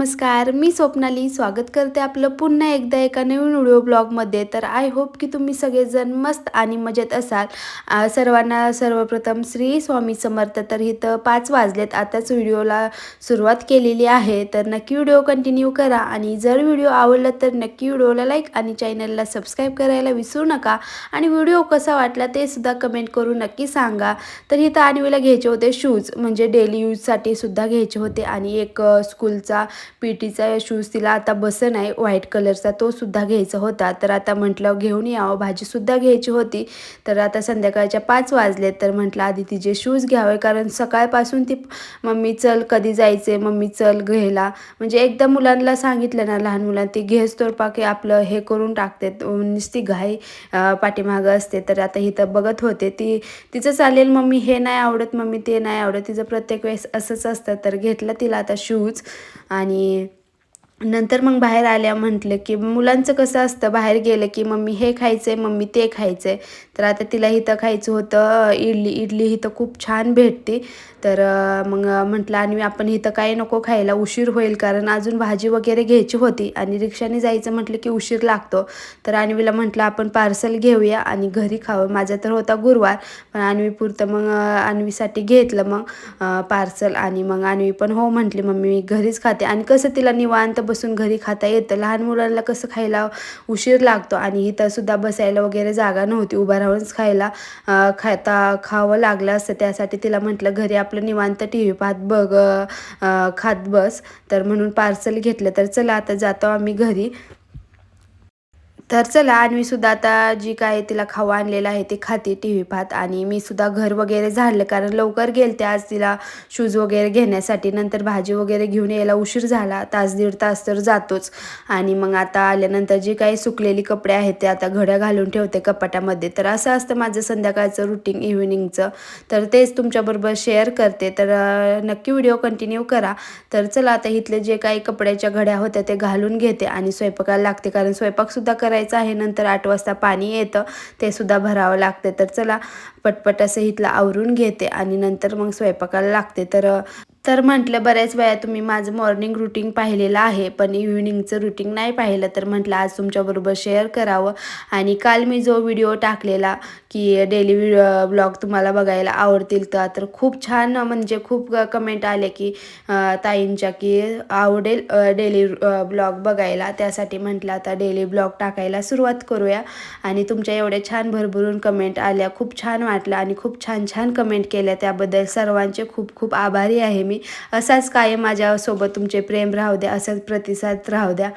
नमस्कार मी स्वप्नाली. स्वागत करते आपलं पुन्हा एकदा एका नवीन व्हिडिओ ब्लॉगमध्ये. तर आय होप की तुम्ही सगळेजण मस्त आणि मजेत असाल. सर्वांना सर्वप्रथम श्री स्वामी समर्थ. तर इथं पाच वाजलेत. आताच व्हिडिओला सुरुवात केलेली आहे. तर नक्की व्हिडिओ कंटिन्यू करा आणि जर व्हिडिओ आवडला तर नक्की व्हिडिओला लाईक आणि चॅनलला सबस्क्राईब करायला विसरू नका. आणि व्हिडिओ कसा वाटला ते सुद्धा कमेंट करून नक्की सांगा. तर इथं आणवीला घ्यायचे होते शूज म्हणजे डेली यूजसाठी सुद्धा घ्यायचे होते. आणि एक स्कूलचा पी टीचा शूज तिला आता बसन आहे व्हाईट कलरचा तो सुद्धा घ्यायचा होता. तर आता म्हटलं घेऊन यावं भाजीसुद्धा घ्यायची होती. तर आता संध्याकाळच्या पाच वाजले तर म्हटलं आधी तिचे शूज घ्यावे कारण सकाळपासून ती मम्मी चल कधी जायचे मम्मी चल घ्यायला. म्हणजे एकदा मुलांना सांगितलं ना लहान मुलांना ती घेस तर आपलं हे करून टाकते नुसती घाई पाठीमागं असते. तर आता इथं बघत होते ती तिचं चालेल मम्मी हे नाही आवडत मम्मी ते नाही आवडत तिचं प्रत्येक वेळेस असंच असतं. तर घेतलं तिला आता शूज आणि Аминь. नंतर मग बाहेर आल्या म्हटलं की मुलांचं कसं असतं बाहेर गेलं की मम्मी हे खायचं आहे मम्मी ते खायचं आहे तर आता तिला इथं खायचं होतं इडली इडली इथं खूप छान भेटते. तर मग म्हटलं आणि आपण इथं काय नको खायला उशीर होईल कारण अजून भाजी वगैरे घ्यायची होती. आणि रिक्षाने जायचं म्हटलं की उशीर लागतो. तर आणवीला म्हटलं आपण पार्सल घेऊया आणि घरी खावं. माझा तर होता गुरुवार पण आणवीपुरतं मग आणवीसाठी घेतलं मग पार्सल. आणि मग आणवी पण हो म्हटली मम्मी मी घरीच खाते. आणि कसं तिला निवांत बसून घरी खाता येतं. लहान मुलांना कसं खायला उशीर लागतो आणि इथंसुद्धा बसायला वगैरे जागा नव्हती. उभा राहूनच खायला खाता खावं लागलं असतं. त्यासाठी तिला म्हटलं घरी आपलं निवांत टी व्ही पाहत बघ खात बस. तर म्हणून पार्सल घेतलं. तर चला आता जातो आम्ही घरी. तर चला आणि मी सुद्धा आता जी काय तिला खाऊ आणलेलं आहे ते खाते टी व्ही पाहत. आणि मी सुद्धा घर वगैरे झाडलं कारण लवकर गेलते. आज तिला शूज वगैरे घेण्यासाठी नंतर भाजी वगैरे घेऊन यायला उशीर झाला. तास दीड तास तर जातोच. आणि मग आता आल्यानंतर जी काही सुकलेली कपडे आहेत ते आता घड्या घालून ठेवते कपाटामध्ये. तर असं असतं माझं संध्याकाळचं रुटीन इव्हिनिंगचं तर तेच तुमच्याबरोबर शेअर करते. तर नक्की व्हिडिओ कंटिन्यू करा. तर चला आता इथले जे काही कपड्याच्या घड्या होत्या ते घालून घेते आणि स्वयंपाकाला लागते. कारण स्वयंपाकसुद्धा करायचं आहे नंतर आठ वाजता पाणी येतं ते सुद्धा भरावं लागते. तर चला पटपट असं इथलं आवरून घेते आणि नंतर मग स्वयंपाकाला लागते. तर तर म्हटलं बऱ्याच वेळा तुम्ही माझं मॉर्निंग रुटीन पाहिलेलं आहे पण इव्हिनिंगचं रुटीन नाही पाहिलं तर म्हटलं आज तुमच्याबरोबर शेअर करावं. आणि काल मी जो व्हिडिओ टाकलेला की डेली ब्लॉग तुम्हाला बघायला आवडतील का तर खूप छान म्हणजे खूप कमेंट आले की ताईंच्या की आवडेल डेली ब्लॉग बघायला. त्यासाठी म्हटलं आता डेली ब्लॉग टाकायला सुरुवात करूया. आणि तुमच्या एवढ्या छान भरभरून कमेंट आल्या. खूप छान वाटलं आणि खूप छान छान कमेंट केल्या. त्याबद्दल सर्वांचे खूप खूप आभारी आहे मी. असाच कायम माझ्यासोबत तुमचे प्रेम राहू द्या. असाच प्रतिसाद राहू द्या.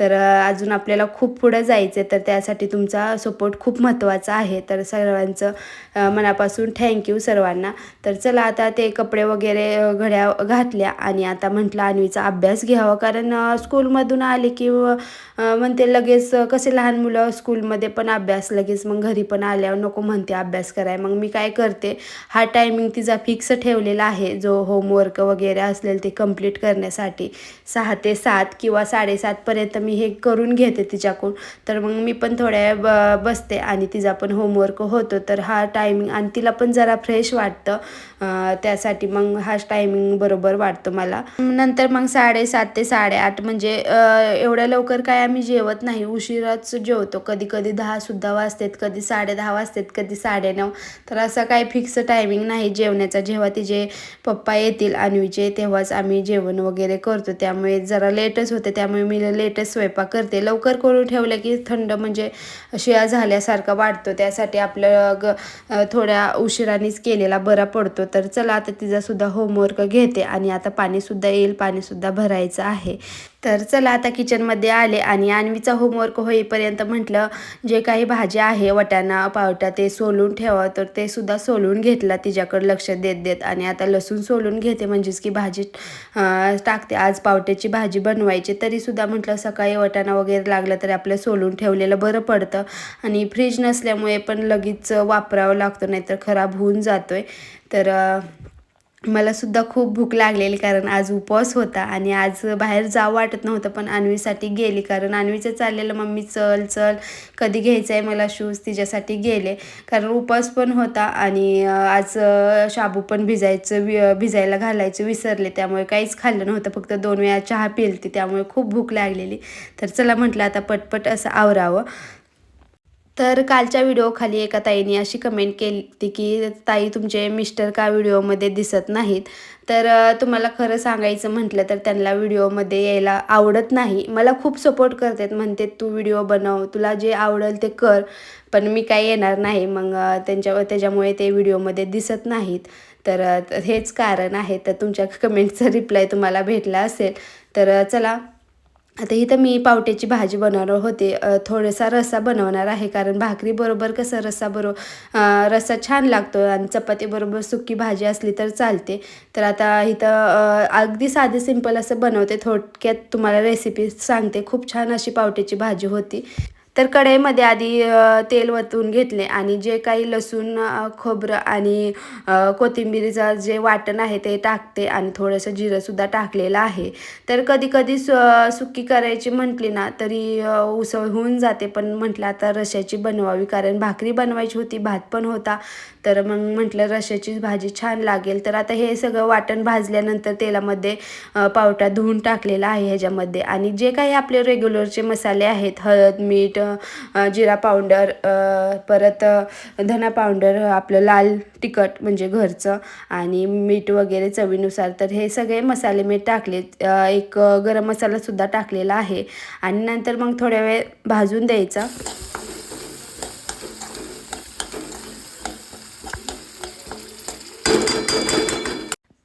तर अजून आपल्याला खूप पुढं जायचं आहे तर त्यासाठी तुमचा सपोर्ट खूप महत्त्वाचा आहे. तर सर्वांचं मनापासून थँक्यू सर्वांना. तर चला आता ते कपडे वगैरे घड्या घातल्या आणि आता म्हटलं अन्वीचा अभ्यास घ्यावा. कारण स्कूलमधून आले की म्हणते लगेच कसे लहान मुलं स्कूलमध्ये पण अभ्यास लगेच मग घरी पण आल्यावर नको म्हणते अभ्यास कराय. मग मी काय करते हा टायमिंग तिचा फिक्स ठेवलेला आहे. जो होमवर्क वगैरे असेल ते कंप्लीट करण्यासाठी सहा ते सात किंवा साडेसातपर्यंत मी मी हे करून घेते तिच्याकडून. तर मग मी पण थोड्या वेळ ब बसते आणि तिचा पण होमवर्क होतो. तर हा टायमिंग आणि तिला पण जरा फ्रेश वाटतं. त्यासाठी मग हाच टायमिंग बरोबर वाटतो मला. नंतर मग साडेसात ते साडेआठ म्हणजे एवढ्या लवकर काय आम्ही जेवत नाही. उशिराच जेवतो. कधी कधी दहासुद्धा वाजतात कधी साडे दहा वाजतात कधी साडेनऊ तर असं काही फिक्स टायमिंग नाही जेवण्याचा. जेव्हा तिचे पप्पा येतील अन्वीचे तेव्हाच आम्ही जेवण वगैरे करतो. त्यामुळे जरा लेटच होते. त्यामुळे मी लेटच स्वयंपाक करते. लवकर करून ठेवलं की थंड म्हणजे शिळा झाल्यासारखा वाटतो त्यासाठी आपलं ग थोड्या उशिरानेच केलेला बरा पडतो. तर चला आता तिचासुद्धा होमवर्क घेते आणि आता पाणीसुद्धा येईल. पाणीसुद्धा भरायचं आहे. तर चला आता किचनमध्ये आले आणि अन्वीचा होमवर्क होईपर्यंत म्हटलं जे काही भाज्या आहे वटाणा पावटा ते सोलून ठेवा. तर ते सुद्धा सोलून घेतला तिच्याकडे लक्ष देत देत. आणि आता लसूण सोलून घेते म्हणजेच की भाजी टाकते. आज पावट्याची भाजी बनवायची तरीसुद्धा म्हटलं सकाळी वटाणा वगैरे लागलं तरी आपलं सोलून ठेवलेलं बरं पडतं. आणि फ्रीज नसल्यामुळे पण लगेच वापरावं लागतं नाहीतर खराब होऊन जातोय. तर मलासुद्धा मला सुद्धा खूप भूक लागलेली कारण आज उपवास होता आणि आज बाहेर जावं वाटत नव्हतं पण अन्वीसाठी गेली. कारण अन्वीचं चाललेलं मम्मी चल चल कधी घ्यायचं आहे मला शूज तिच्यासाठी गेले. कारण उपवास पण होता आणि आज शाबू पण भिजायचं वि भिजायला घालायचं विसरले. त्यामुळे काहीच खाल्लं नव्हतं फक्त दोन वेळा चहा पिलती. त्यामुळे खूप भूक लागलेली. तर चला म्हटलं आता पटपट असं आवरावं. तर कालच्या व्हिडिओखाली एका ताईने अशी कमेंट केली ती की ताई तुमचे मिस्टर का व्हिडिओमध्ये दिसत नाहीत? तर तुम्हाला खरं सांगायचं म्हटलं तर त्यांना व्हिडिओमध्ये यायला आवडत नाही. मला खूप सपोर्ट करतात. म्हणते तू व्हिडिओ बनव. तुला जे आवडेल ते कर. पण मी काही येणार नाही. मग त्यांच्या त्याच्यामुळे ते व्हिडिओमध्ये दिसत नाहीत. तर हेच कारण आहे. तर तुमच्या कमेंटचा रिप्लाय तुम्हाला भेटला असेल. तर चला आता इथं मी पावट्याची भाजी बनवणार होते. थोडासा रस्सा बनवणार आहे कारण भाकरीबरोबर कसं रस्सा बरो रस्सा छान लागतो आणि चपातीबरोबर सुकी भाजी असली तर चालते. तर आता इथं अगदी साधे सिंपल असं बनवते. थोडक्यात तुम्हाला रेसिपी सांगते. खूप छान अशी पावट्याची भाजी होती. तर कढईमध्ये आधी तेल वतून घेतले आणि जे काही लसूण खोबरं आणि अ, कोथिंबीरीचं जे वाटण आहे ते टाकते आणि थोडंसं जिरंसुद्धा टाकलेलं आहे. तर कधी कधी सु सुकी करायची म्हटली ना तरी उसळ होऊन जाते. पण म्हटलं आता रश्याची बनवावी कारण भाकरी बनवायची होती भात पण होता. तर मग म्हटलं रश्याची भाजी छान लागेल. तर आता हे सगळं वाटण भाजल्यानंतर तेलामध्ये पावटा धुवून टाकलेला आहे ह्याच्यामध्ये. आणि जे काही आपले रेग्युलरचे मसाले आहेत हळद मीठ जिरा पावडर परत धना पावडर आपलं लाल तिखट म्हणजे घरचं आणि मीठ वगैरे चवीनुसार. तर हे सगळे मसाले मी टाकले एक गरम मसालासुद्धा टाकलेला आहे. आणि नंतर मग थोड्या वेळ भाजून द्यायचा.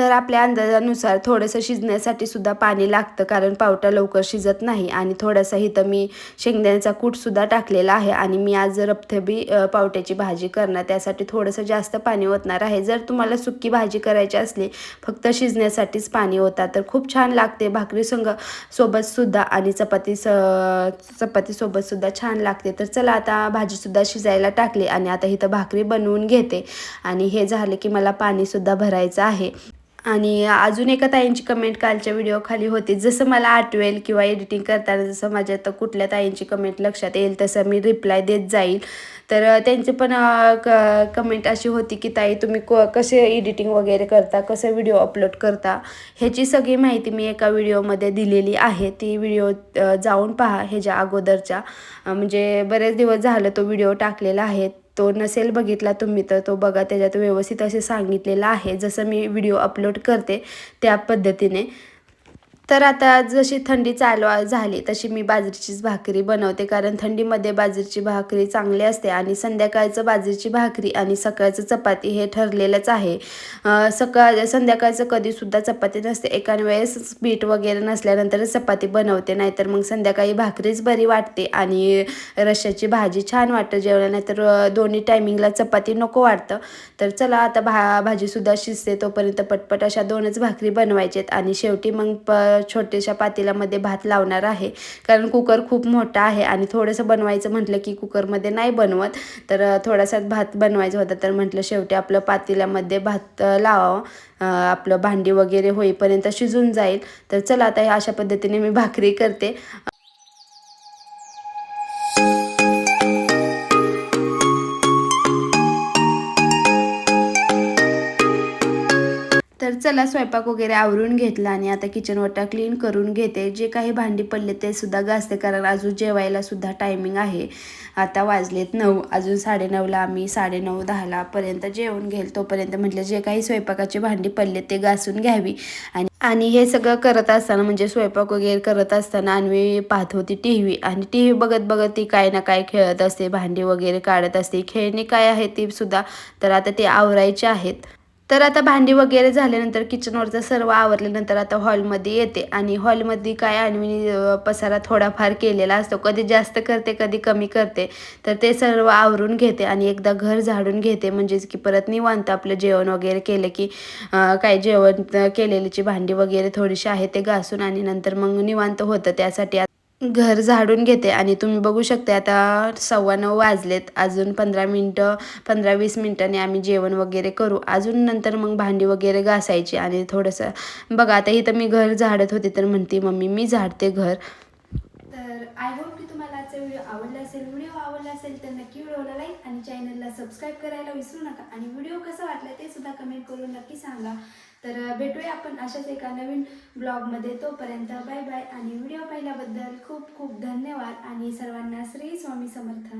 तर आपल्या अंदाजानुसार थोडंसं शिजण्यासाठी सुद्धा पाणी लागतं कारण पावटा लवकर शिजत नाही. आणि थोडासा इथं मी शेंगदाण्याचा कूटसुद्धा टाकलेला आहे. आणि मी आज रबथबी पावट्याची भाजी करणार. त्यासाठी थोडंसं जास्त पाणी ओतणार आहे. जर तुम्हाला सुक्की भाजी करायची असली फक्त शिजण्यासाठीच पाणी होता तर खूप छान लागते. भाकरी संग सोबतसुद्धा आणि चपाती स चपातीसोबतसुद्धा छान लागते. तर चला आता भाजीसुद्धा शिजायला टाकली आणि आता इथं भाकरी बनवून घेते. आणि हे झाले की मला पाणीसुद्धा भरायचं आहे. आणि अजून एका ताईंची कमेंट कालच्या व्हिडिओ खाली होती. जसं मला आठवेल किंवा एडिटिंग करताना जसं माझ्या तर कुठल्या ताईंची कमेंट लक्षात येईल तसं मी रिप्लाय देत जाईल. तर त्यांची पण क कमेंट अशी होती की ताई तुम्ही क कसे एडिटिंग वगैरे करता? कसं व्हिडिओ अपलोड करता? ह्याची सगळी माहिती मी एका व्हिडिओमध्ये दिलेली आहे. ती व्हिडिओ जाऊन पहा ह्याच्या अगोदरच्या. म्हणजे बरेच दिवस झालं तो व्हिडिओ टाकलेला आहे. तो नसेल बघितला तुम्ही तर तो बघा त्याच्यात व्यवस्थित असे सांगितलेलं आहे. जसं मी व्हिडिओ अपलोड करते त्या पद्धतीने. तर आता जशी थंडी चालू झाली तशी मी बाजरीचीच भाकरी बनवते. कारण थंडीमध्ये बाजरीची भाकरी चांगली असते आणि संध्याकाळचं बाजरीची भाकरी आणि सकाळचं चपाती हे ठरलेलंच आहे. सकाळ संध्याकाळचं कधीसुद्धा चपाती नसते. एका वेळेस पीठ वगैरे नसल्यानंतर चपाती बनवते नाहीतर मग संध्याकाळी भाकरीच बरी वाटते आणि रश्याची भाजी छान वाटतं. जेवढ्या नाहीतर दोन्ही टायमिंगला चपाती नको वाटतं. तर चला आता भा भाजीसुद्धा शिजते तोपर्यंत पटपट अशा दोनच भाकरी बनवायच्यात आणि शेवटी मग प छोट्याशा पातेल्यामध्ये भात लावणार आहे. कारण कुकर खूप मोठा आहे आणि थोडंसं बनवायचं म्हटलं की कुकरमध्ये नाही बनवत तर थोडासा थोडासाच भात बनवायचा होता. तर म्हटलं शेवटी आपलं पातेल्यामध्ये भात लावावं. आपलं भांडी वगैरे होईपर्यंत शिजून जाईल. तर चला आता अशा पद्धतीने मी भाकरी करते. तर चला स्वयंपाक वगैरे आवरून घेतला आणि आता किचन वटा क्लीन करून घेते. जे काही भांडी पडले ते सुद्धा घासते कारण अजून जेवायला सुद्धा टायमिंग आहे. आता वाजलेत नऊ अजून साडेनऊला आम्ही साडेनऊ दहाला पर्यंत जेवून घेईल. तोपर्यंत म्हटलं जे काही स्वयंपाकाची भांडी पडले ते घासून घ्यावी. आणि आणि हे सगळं करत असताना म्हणजे स्वयंपाक वगैरे करत असताना अन्वी पाहत होती टी व्ही. आणि टी व्ही बघत बघत ती काय ना काय खेळत असते भांडी वगैरे काढत असते. खेळणी काय आहे ती सुद्धा तर आता ते आवरायचे आहेत. तर आता भांडी वगैरे झाल्यानंतर किचनवरचं सर्व आवरल्यानंतर आता हॉलमध्ये येते. आणि हॉलमध्ये काय आणि पसारा थोडाफार केलेला असतो. कधी जास्त करते कधी कमी करते. तर ते सर्व आवरून घेते आणि एकदा घर झाडून घेते. म्हणजेच की परत निवांत आपलं जेवण वगैरे केलं की काय जेवण केलेलीची भांडी वगैरे थोडीशी आहे ते घासून आणि नंतर मग निवांत होतं. त्यासाठी घर झाडून घेते आणि तुम्ही बघू शकता आता सव्वा नऊ वाजलेत अजून पंधरा मिनटं पंधरा वीस मिनटाने आम्ही जेवण वगैरे करू. अजून नंतर मग भांडी वगैरे घासायची आणि थोडंसं बघा आता इथं मी घर झाडत होते तर म्हणते मम्मी मी झाडते घर. तर आय होप की तुम्हाला आजचा व्हिडिओ आवडला असेल. व्हिडिओ असेल तर नक्की व्हिडिओला लाईक आणि चॅनलला सबस्क्राईब करायला विसरू नका. आणि व्हिडिओ कसा वाटला ते सुद्धा कमेंट करून नक्की सांगा. तर भेटूया आपण अशाच एका नवीन ब्लॉगमध्ये तोपर्यंत बाय बाय आणि व्हिडिओ पाहिल्याबद्दल खूप खूप धन्यवाद. आणि सर्वांना श्री स्वामी समर्थ.